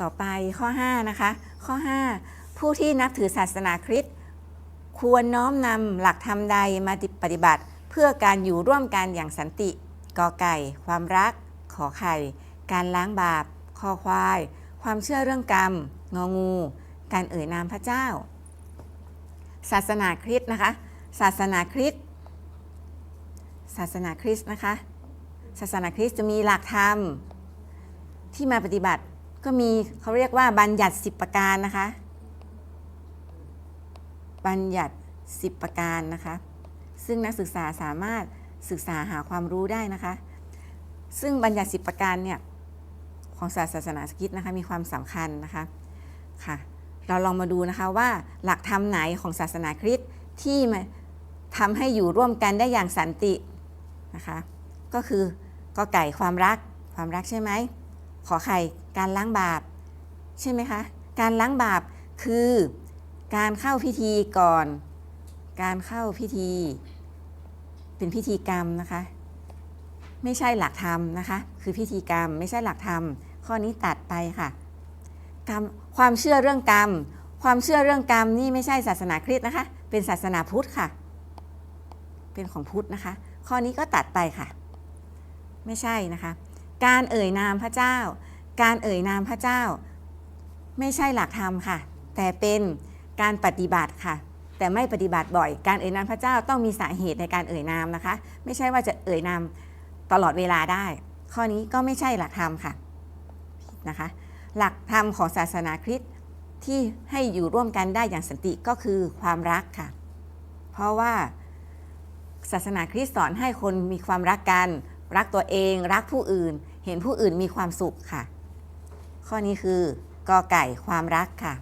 ต่อไปข้อ 5 นะคะ ข้อ 5 ผู้ที่นับถือศาสนาคริสต์ควรน้อมนำหลักธรรมใดมาปฏิบัติ เพื่อการอยู่ร่วมกันอย่างสันติกอไก่ ความรัก ขอไข่ การล้างบาปคอควาย ความเชื่อเรื่องกรรม งองู การเอ่ยนามพระเจ้า ศาสนาคริสต์นะคะ ศาสนาคริสต์ศาสนาคริสต์นะคะ ศาสนาคริสต์จะมีหลักธรรมที่มาปฏิบัติ ก็มีเขาเรียกว่าบัญญัติ 10 ประการนะคะ บัญญัติ 10 ประการนะคะ ซึ่งนักศึกษาสามารถศึกษาหาความรู้ได้นะคะ ซึ่งบัญญัติ 10 ประการเนี่ยของศาสนาคริสต์นะคะมีความสำคัญนะคะค่ะ เราลองมาดูนะคะว่าหลักธรรมไหนของศาสนาคริสต์ที่มาทำให้อยู่ร่วมกันได้อย่างสันตินะคะ ก็คือก็ไก่ความรักความรักใช่ไหม ขอไข่การล้างบาปใช่ไหมคะ การล้างบาปคือการเข้าพิธีก่อน การเข้าพิธี เป็นพิธีกรรมนะคะ ไม่ใช่หลักธรรมนะคะ คือพิธีกรรมไม่ใช่หลักธรรม ข้อนี้ตัดไปค่ะกรรมความเชื่อเรื่องกรรม ความเชื่อเรื่องกรรมนี่ไม่ใช่ศาสนาคริสต์นะคะ เป็นศาสนาพุทธค่ะ เป็นของพุทธนะคะ ข้อนี้ก็ตัดไปค่ะ ไม่ใช่นะคะ การเอ่ยนามพระเจ้า การเอ่ยนามพระเจ้า ไม่ใช่หลักธรรมค่ะ แต่เป็นการปฏิบัติค่ะ แต่ไม่ปฏิบัติบ่อย การเอ่ยนามพระเจ้าต้องมีสาเหตุในการเอ่ยนามนะคะ ไม่ใช่ว่าจะเอ่ยนามตลอดเวลาได้ ข้อนี้ก็ไม่ใช่หลักธรรมค่ะผิดนะคะ หลักธรรมของศาสนาคริสต์ที่ให้อยู่ร่วมกันได้อย่างสันติก็คือความรักค่ะ เพราะว่าศาสนาคริสต์สอนให้คนมีความรักกัน รักตัวเอง รักผู้อื่น เห็นผู้อื่นมีความสุขค่ะ ข้อนี้คือกอไก่ความรักค่ะ